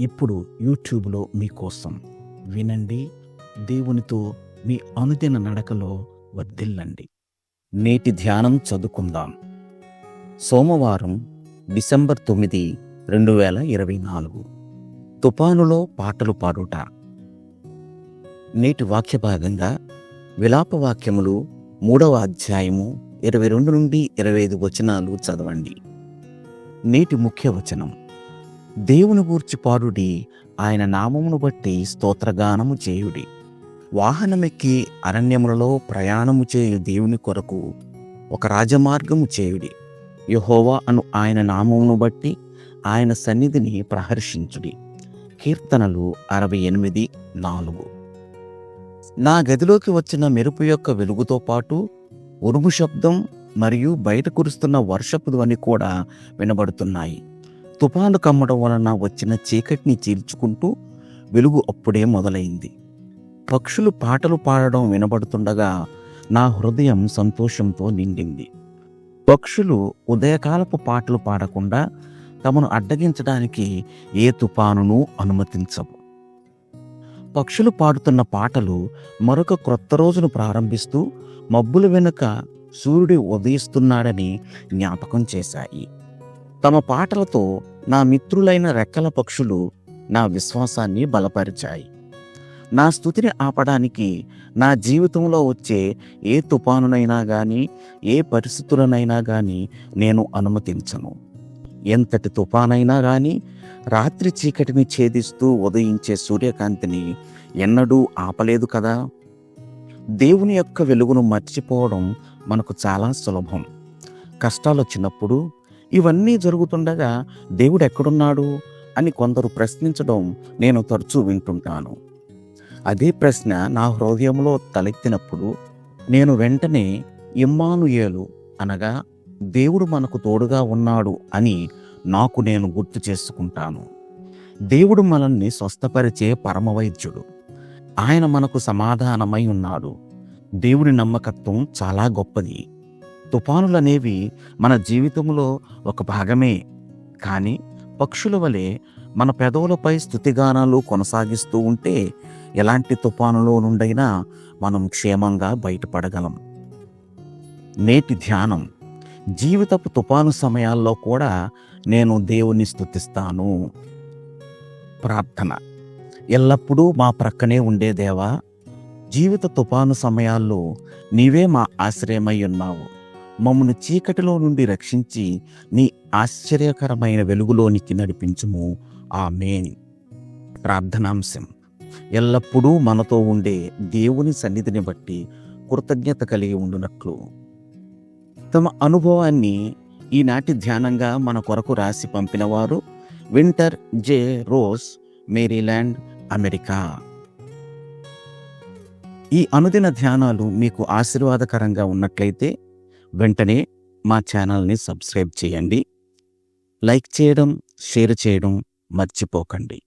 ఇప్పుడు యూట్యూబ్లో మీకోసం వినండి దేవునితో మీ అనుదిన నడకలో వర్ధిల్లండి. నేటి ధ్యానం చదువుకుందాం. సోమవారం డిసెంబర్ తొమ్మిది రెండు వేల ఇరవై నాలుగు. తుపానులో పాటలు పాడుట. నేటి వాక్య భాగంగా విలాప వాక్యములు మూడవ అధ్యాయము ఇరవై రెండు నుండి ఇరవై ఐదు వచనాలు చదవండి. నేటి ముఖ్య వచనం. దేవుని గూర్చి పాడుడి ఆయన నామమును బట్టి స్తోత్రగానము చేయుడి. వాహనమెక్కి అరణ్యములలో ప్రయాణము చేయు దేవుని కొరకు ఒక రాజమార్గము చేయుడి. యహోవా అను ఆయన నామమును బట్టి ఆయన సన్నిధిని ప్రహర్షించుడి. కీర్తనలు అరవై ఎనిమిది నాలుగు. నా గదిలోకి వచ్చిన మెరుపు యొక్క వెలుగుతో పాటు ఉరుము శబ్దం మరియు బయట కురుస్తున్న వర్షపు ధ్వని కూడా వినబడుతున్నాయి. తుపాను కమ్మడం వలన వచ్చిన చీకటిని చీల్చుకుంటూ వెలుగు అప్పుడే మొదలైంది. పక్షులు పాటలు పాడడం వినబడుతుండగా నా హృదయం సంతోషంతో నిండింది. పక్షులు ఉదయకాలపు పాటలు పాడకుండా తమను అడ్డగించడానికి ఏ తుపానును అనుమతించవు. పక్షులు పాడుతున్న పాటలు మరొక క్రొత్త రోజును ప్రారంభిస్తూ మబ్బుల వెనుక సూర్యుడు ఉదయిస్తున్నాడని జ్ఞాపకం చేశాయి. తమ పాటలతో నా మిత్రులైన రెక్కల పక్షులు నా విశ్వాసాన్ని బలపరిచాయి. నా స్థుతిని ఆపడానికి నా జీవితంలో వచ్చే ఏ తుఫానునైనా కానీ ఏ పరిస్థితులనైనా కానీ నేను అనుమతించను. ఎంతటి తుఫానైనా కానీ రాత్రి చీకటిని ఛేదిస్తూ ఉదయించే సూర్యకాంతిని ఎన్నడూ ఆపలేదు కదా. దేవుని యొక్క వెలుగును మర్చిపోవడం మనకు చాలా సులభం. కష్టాలు వచ్చినప్పుడు ఇవన్నీ జరుగుతుండగా దేవుడు ఎక్కడున్నాడు అని కొందరు ప్రశ్నించడం నేను తరచూ వింటుంటాను. అదే ప్రశ్న నా హృదయంలో తలెత్తినప్పుడు నేను వెంటనే ఇమ్మానుయేలు అనగా దేవుడు మనకు తోడుగా ఉన్నాడు అని నాకు నేను గుర్తు చేసుకుంటాను. దేవుడు మనల్ని స్వస్థపరిచే పరమవైద్యుడు. ఆయన మనకు సమాధానమై ఉన్నాడు. దేవుడి నమ్మకత్వం చాలా గొప్పది. తుఫానులనేవి మన జీవితంలో ఒక భాగమే. కానీ పక్షుల వలె మన పెదవులపై స్థుతిగానాలు కొనసాగిస్తూ ఉంటే ఎలాంటి తుఫానులో నుండైనా మనం క్షేమంగా బయటపడగలం. నేటి ధ్యానం జీవితపు తుఫాను సమయాల్లో కూడా నేను దేవుని స్థుతిస్తాను. ప్రార్థన. ఎల్లప్పుడూ మా ప్రక్కనే ఉండే దేవా జీవిత తుఫాను సమయాల్లో నీవే మా ఆశ్రయమై ఉన్నావు. మమ్మను చీకటిలో నుండి రక్షించి నీ ఆశ్చర్యకరమైన వెలుగులోనికి నడిపించుము. ఆ మేన్ ప్రార్థనాంశం. ఎల్లప్పుడూ మనతో ఉండే దేవుని సన్నిధిని బట్టి కృతజ్ఞత కలిగి ఉండునట్లు. తమ అనుభవాన్ని ఈనాటి ధ్యానంగా మన కొరకు రాసి పంపినవారు winter J. Rose Maryland America. ఈ అనుదిన ధ్యానాలు మీకు ఆశీర్వాదకరంగా ఉన్నట్లయితే వెంటనే మా ఛానల్ని సబ్స్క్రైబ్ చేయండి. లైక్ చేయడం షేర్ చేయడం మర్చిపోకండి.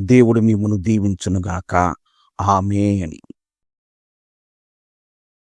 దేవుడు మిమ్మను దీవించునుగాక. ఆమె అని.